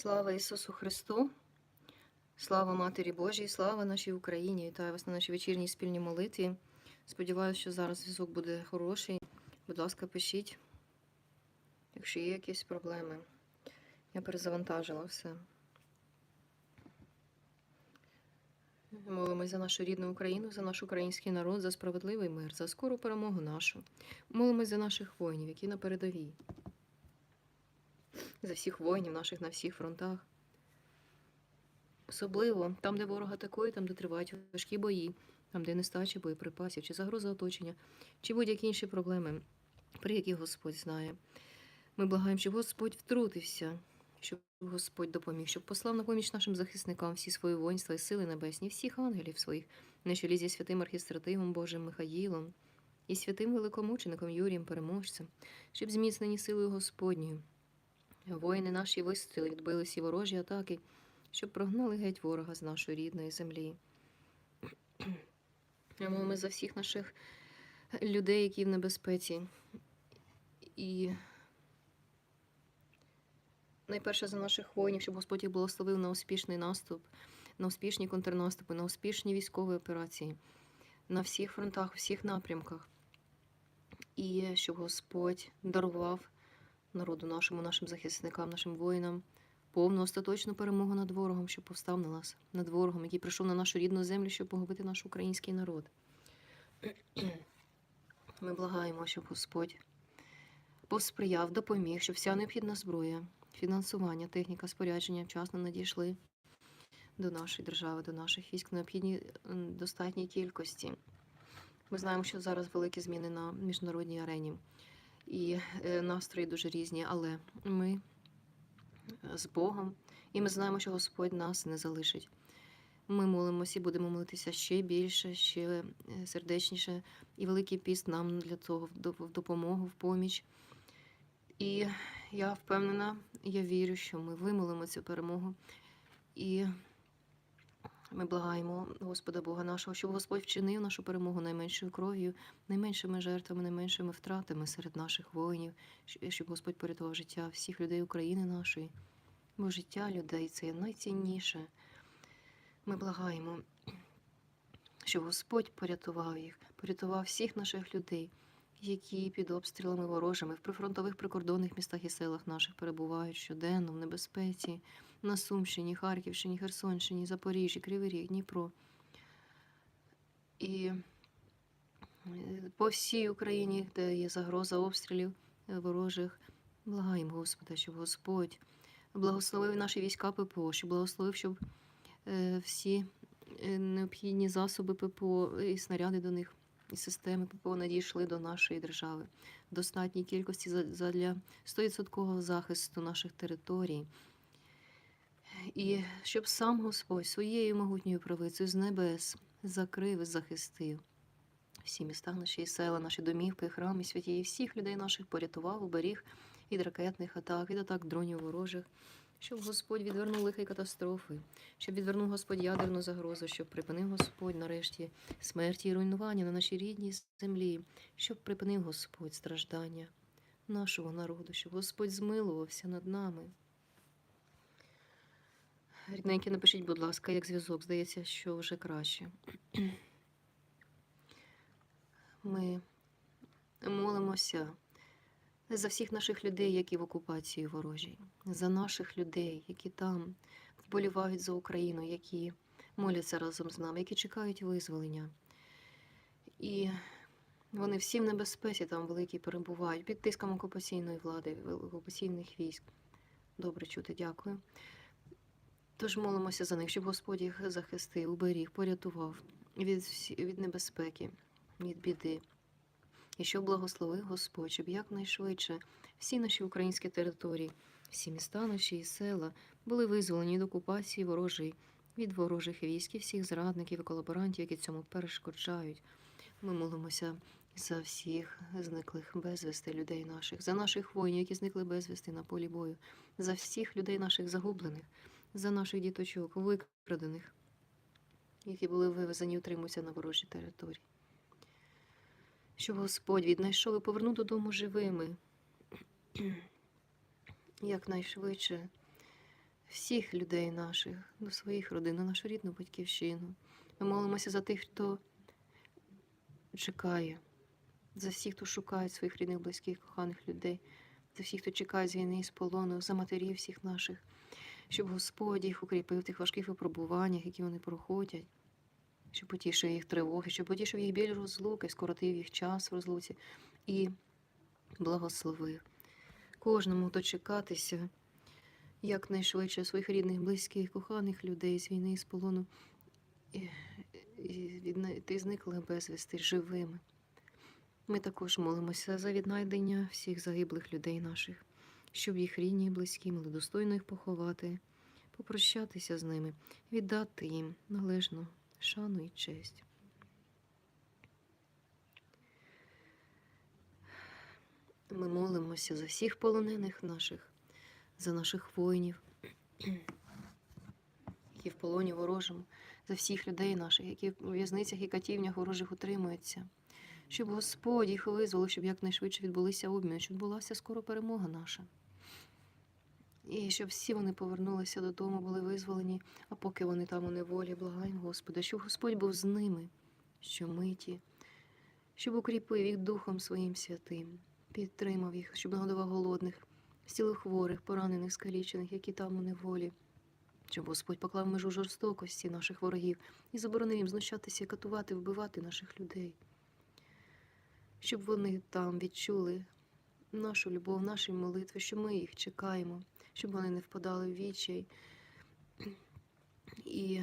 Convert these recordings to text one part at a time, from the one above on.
Слава Ісусу Христу! Слава Матері Божій, слава нашій Україні! Вітаю вас на нашій вечірній спільній молитві. Сподіваюся, що зараз зв'язок буде хороший. Будь ласка, пишіть, якщо є якісь проблеми. Я перезавантажила все. Молимось за нашу рідну Україну, за наш український народ, за справедливий мир, за скору перемогу нашу. Молимось за наших воїнів, які на передовій. За всіх воїнів наших на всіх фронтах. Особливо там, де ворог атакує, там, де тривають важкі бої, там, де нестача боєприпасів, чи загроза оточення, чи будь-які інші проблеми, при яких Господь знає. Ми благаємо, щоб Господь втрутився, щоб Господь допоміг, щоб послав на поміч нашим захисникам всі свої воїнства і сили небесні, всіх ангелів своїх, на чолі зі святим архістративом Божим Михаїлом і святим великомучеником Юрієм Переможцем, щоб зміцнені силою Господньою. Воїни наші вистояли, відбили всі ворожі атаки, щоб прогнали геть ворога з нашої рідної землі. Ми за всіх наших людей, які в небезпеці. І найперше за наших воїнів, щоб Господь їх благословив на успішний наступ, на успішні контрнаступи, на успішні військові операції на всіх фронтах, всіх напрямках. І щоб Господь дарував народу нашому, нашим захисникам, нашим воїнам повну остаточну перемогу над ворогом, що повстав на нас, над ворогом, який прийшов на нашу рідну землю, щоб погубити наш український народ. Ми благаємо, щоб Господь посприяв, допоміг, щоб вся необхідна зброя, фінансування, техніка, спорядження вчасно надійшли до нашої держави, до наших військ в необхідній достатній кількості. Ми знаємо, що зараз великі зміни на міжнародній арені і е, настрої дуже різні, але ми е, з Богом, і ми знаємо, що Господь нас не залишить. Ми молимося і будемо молитися ще більше, ще е, сердечніше, і Великий піст нам для цього в допомогу, в поміч. І я впевнена, я вірю, що ми вимолимо цю перемогу. І ми благаємо Господа Бога нашого, щоб Господь вчинив нашу перемогу найменшою кров'ю, найменшими жертвами, найменшими втратами серед наших воїнів, щоб Господь порятував життя всіх людей України нашої. Бо життя людей це найцінніше. Ми благаємо, щоб Господь порятував їх, порятував всіх наших людей, які під обстрілами ворожими в прифронтових прикордонних містах і селах наших перебувають щоденно в небезпеці на Сумщині, Харківщині, Херсонщині, Запоріжжі, Кривий Ріг, Дніпро. І е, по всій Україні, де є загроза обстрілів е, ворожих, благаємо Господа, щоб Господь благословив наші війська ППО, щоб благословив, щоб е, всі необхідні засоби ППО і снаряди до них, і системи ППО надійшли до нашої держави в достатній кількості задля 100% захисту наших територій. І щоб сам Господь своєю могутньою правицею з небес закрив і захистив всі міста, наші села, наші домівки, храми святі, і всіх людей наших порятував, уберіг від ракетних атак, від атак дронів ворожих, щоб Господь відвернув лихі катастрофи, щоб відвернув Господь ядерну загрозу, щоб припинив Господь нарешті смерті і руйнування на нашій рідній землі, щоб припинив Господь страждання нашого народу, щоб Господь змилувався над нами. Рідненькі, напишіть, будь ласка, як зв'язок. Здається, що вже краще. Ми молимося за всіх наших людей, які в окупації ворожій, за наших людей, які там вболівають за Україну, які моляться разом з нами, які чекають визволення. І вони всі в небезпеці там великі перебувають під тиском окупаційної влади, окупаційних військ. Добре чути, дякую. Тож молимося за них, щоб Господь їх захистив, уберіг, порятував від, від небезпеки, від біди. І щоб благословив Господь, щоб якнайшвидше всі наші українські території, всі міста наші і села були визволені від окупації ворожої, від ворожих військ і всіх зрадників і колаборантів, які цьому перешкоджають. Ми молимося за всіх зниклих безвісти людей наших, за наших воїнів, які зникли безвісти на полі бою, за всіх людей наших загублених за наших діточок, викрадених, які були вивезені утримуються на ворожій території. Щоб Господь віднайшов і повернув додому живими, якнайшвидше всіх людей наших, до своїх родин, на нашу рідну батьківщину. Ми молимося за тих, хто чекає, за всіх, хто шукає своїх рідних, близьких, коханих людей, за всіх, хто чекає з війни і з полону, за матерів всіх наших, щоб Господь їх укріпив в тих важких випробуваннях, які вони проходять, щоб потішив їх тривоги, щоб потішив їх біль розлуки, скоротив їх час в розлуці і благословив. Кожному дочекатися якнайшвидше своїх рідних, близьких, коханих людей з війни і з полону і, і віднайти зниклих безвісти живими. Ми також молимося за віднайдення всіх загиблих людей наших, щоб їх рідні і близькі могли достойно їх поховати, попрощатися з ними, віддати їм належну шану і честь. Ми молимося за всіх полонених наших, за наших воїнів, які в полоні ворожому, за всіх людей наших, які в в'язницях і катівнях ворожих утримуються, щоб Господь їх визволив, щоб якнайшвидше відбулися обміни, щоб відбулася скоро перемога наша. І щоб всі вони повернулися додому, були визволені, а поки вони там у неволі, благаємо Господа, щоб Господь був з ними, щомиті, щоб укріпив їх Духом Своїм святим, підтримав їх, щоб нагодував голодних, стілих хворих, поранених, скалічених, які там у неволі, щоб Господь поклав межу жорстокості наших ворогів і заборонив їм знущатися, катувати, вбивати наших людей, щоб вони там відчули нашу любов, наші молитви, що ми їх чекаємо, щоб вони не впадали в відчай. І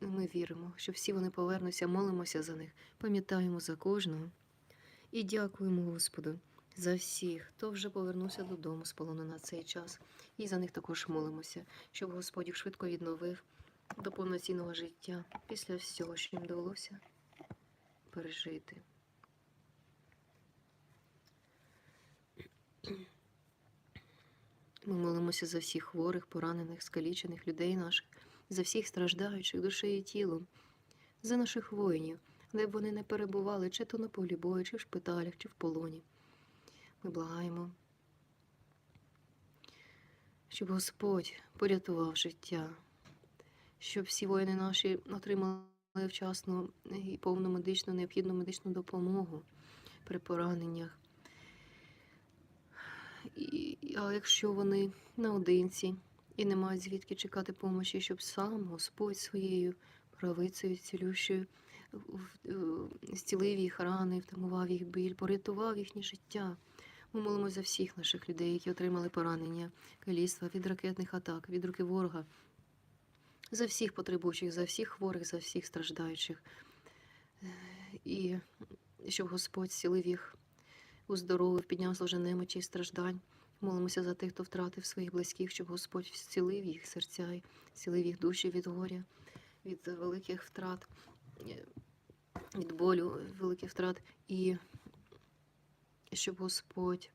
ми віримо, що всі вони повернуться, молимося за них, пам'ятаємо за кожного і дякуємо Господу за всіх, хто вже повернувся додому з полону на цей час. І за них також молимося, щоб Господь їх швидко відновив до повноцінного життя після всього, що їм довелося пережити. Ми молимося за всіх хворих, поранених, скалічених людей наших, за всіх страждаючих душею і тілом, за наших воїнів, де б вони не перебували, чи то на полі бою, чи в шпиталях, чи в полоні. Ми благаємо, щоб Господь порятував життя, щоб всі воїни наші отримали вчасну і повну медичну, необхідну медичну допомогу при пораненнях. А якщо вони наодинці і не мають звідки чекати помочі, щоб сам Господь своєю правицею цілющою зцілив їх рани, втамував їх біль, порятував їхнє життя. Ми молимо за всіх наших людей, які отримали поранення, каліцтва від ракетних атак, від руки ворога, за всіх потребуючих, за всіх хворих, за всіх страждаючих. І щоб Господь зцілив їх уздоровив, підняв з немочі і страждань. Молимося за тих, хто втратив своїх близьких, щоб Господь зцілив їх серця, і зцілив їх душі від горя, від великих втрат, від болю, великих втрат, і щоб Господь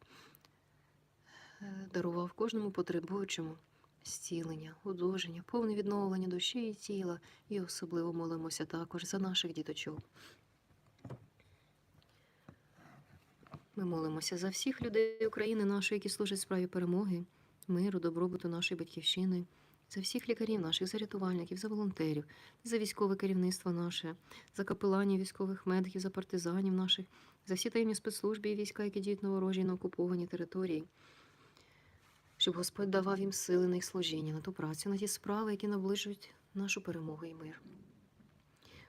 е, дарував кожному потребуючому зцілення, одужання, повне відновлення душі і тіла, і особливо молимося також за наших діточок. Ми молимося за всіх людей України нашої, які служать справі перемоги, миру, добробуту нашої батьківщини, за всіх лікарів наших, за рятувальників, за волонтерів, за військове керівництво наше, за капеланів військових медиків, за партизанів наших, за всі таємні спецслужби і війська, які діють на ворожій на окупованій території, щоб Господь давав їм сили на їх служіння, на ту працю, на ті справи, які наближують нашу перемогу і мир.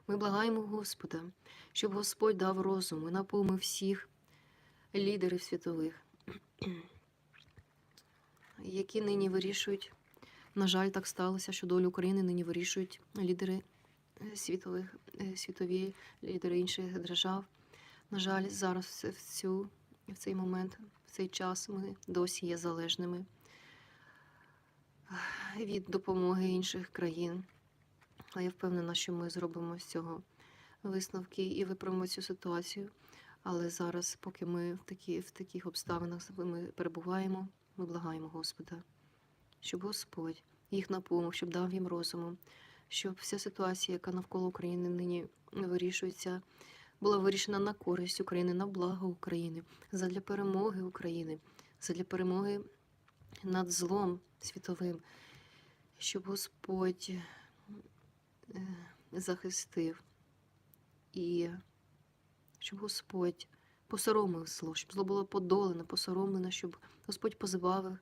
Ми благаємо Господа, щоб Господь дав розум і наповнив всіх лідерів світових, які нині вирішують, на жаль, так сталося, що долю України нині вирішують лідери е, світових, е, світові лідери інших держав. На жаль, зараз в, цю, в цей момент, в цей час ми досі є залежними від допомоги інших країн. Але я впевнена, що ми зробимо з цього висновки і виправимо цю ситуацію. Але зараз, поки ми в такі, в таких обставинах ми перебуваємо, ми благаємо Господа, щоб Господь їх напомог, щоб дав їм розуму, щоб вся ситуація, яка навколо України нині вирішується, була вирішена на користь України, на благо України, задля перемоги України, задля перемоги над злом світовим. щоб Господь е, захистив і щоб Господь посоромив зло, щоб зло було подолане, посоромлене, щоб Господь позбавив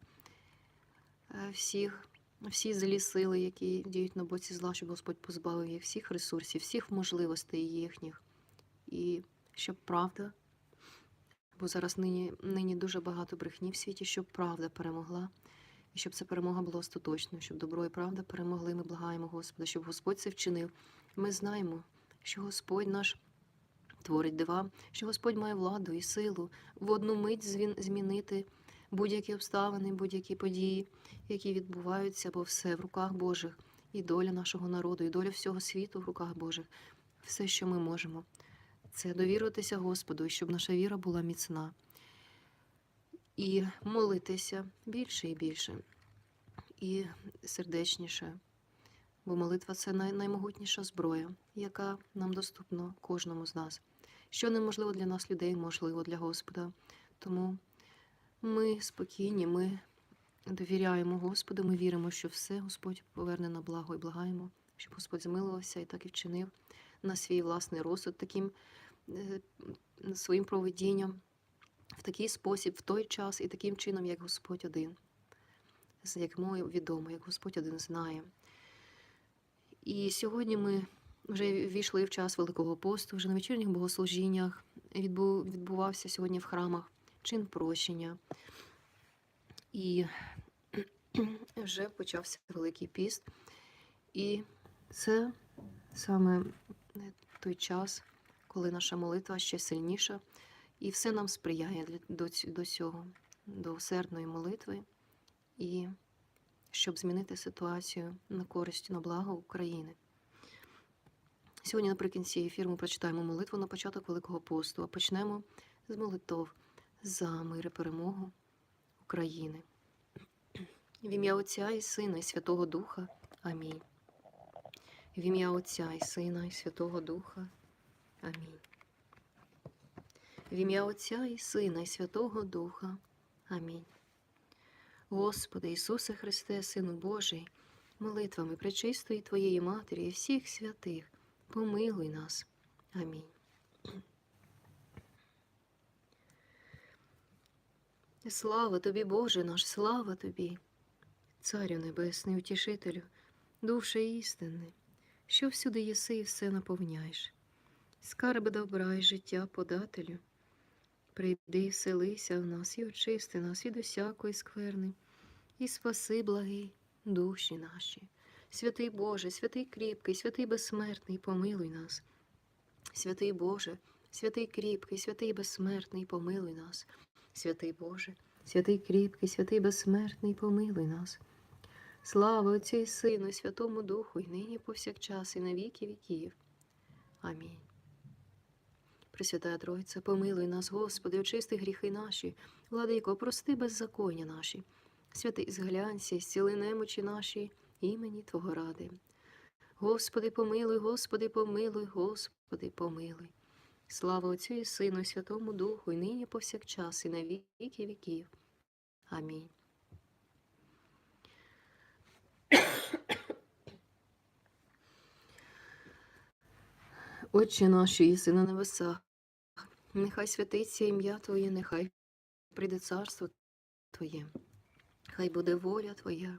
е, всіх, всі злі сили, які діють на боці зла, щоб Господь позбавив їх всіх ресурсів, всіх можливостей їхніх. І щоб правда, бо зараз нині, нині дуже багато брехні в світі, щоб правда перемогла, і щоб ця перемога була остаточною, щоб добро і правда перемогли. Ми благаємо Господа, щоб Господь це вчинив. Ми знаємо, що Господь наш творить дива, що Господь має владу і силу в одну мить змінити будь-які обставини, будь-які події, які відбуваються, бо все в руках Божих, і доля нашого народу, і доля всього світу в руках Божих. Все, що ми можемо, це довіритися Господу, щоб наша віра була міцна. І молитися більше і більше, і сердечніше. Бо молитва це най- наймогутніша зброя, яка нам доступна кожному з нас. Що неможливо для нас, людей, можливо для Господа. Тому ми спокійні, ми довіряємо Господу, ми віримо, що все Господь поверне на благо і благаємо, щоб Господь змилувався і так і вчинив на свій власний розсуд таким е, своїм проведінням в такий спосіб, в той час і таким чином, як Господь один, як мою відомо, як Господь один знає. І сьогодні ми вже війшли в час Великого посту, вже на вечірніх богослужіннях відбувався сьогодні в храмах чин прощення. І вже почався Великий піст. І це саме той час, коли наша молитва ще сильніша, і все нам сприяє до, до цього, до усердної молитви, і щоб змінити ситуацію на користь, на благо України. Сьогодні наприкінці ефіру ми прочитаємо молитву на початок Великого посту, а почнемо з молитов за мир і перемогу України. В ім'я Отця і Сина, і Святого Духа. Амінь. В ім'я Отця і Сина, і Святого Духа. Амінь. В ім'я Отця і Сина, і Святого Духа. Амінь. Господи Ісусе Христе, Сину Божий, молитвами пречистої Твоєї Матері і всіх святих, помилуй нас. Амінь. Слава тобі, Боже наш, слава тобі, Царю Небесний, утішителю, душе істини, що всюди єси і все наповняєш. Скарби добра і життя подателю. Прийди, вселися в нас і очисти нас від усякої скверни, і спаси, благий, душі наші. Святий Боже, святий кріпкий, святий безсмертний, помилуй нас. Святий Боже, святий кріпкий, святий безсмертний, помилуй нас. Святий Боже, святий кріпкий, святий безсмертний, помилуй нас. Слава Отцю і Сину, Святому Духу, і нині повсякчас, і на віки віків. Амінь. Пресвятая Тройця, помилуй нас, Господи, очисти гріхи наші, владико, прости беззаконня наші, святий зглянься, зціли немочі наші, імені Твого ради. Господи, помилуй, Господи, помилуй, Господи, помилуй. Слава Отцю і Сину, і Святому Духу, і нині повсякчас, і на віки віків. Амінь. Отче наш, єси на небесах, нехай святиться ім'я Твоє, нехай прийде царство Твоє, хай буде воля Твоя,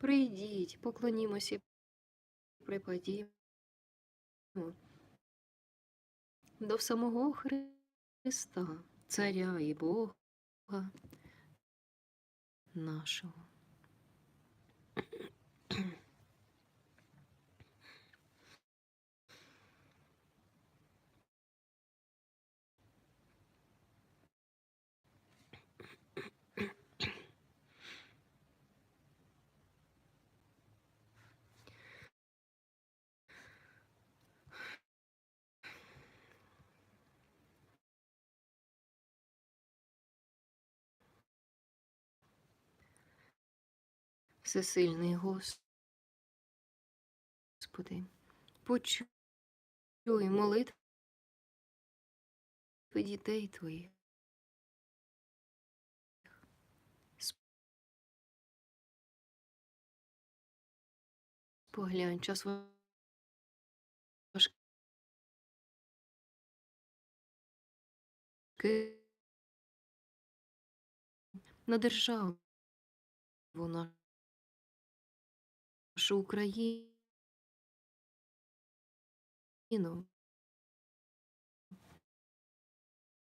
Прийдіть, поклонімося, і припадімо до самого Христа, Царя і Бога нашого. Всесильний Господи, почуй молитви дітей Твоїх. Поглянь, час важкий на державу нашу Україну.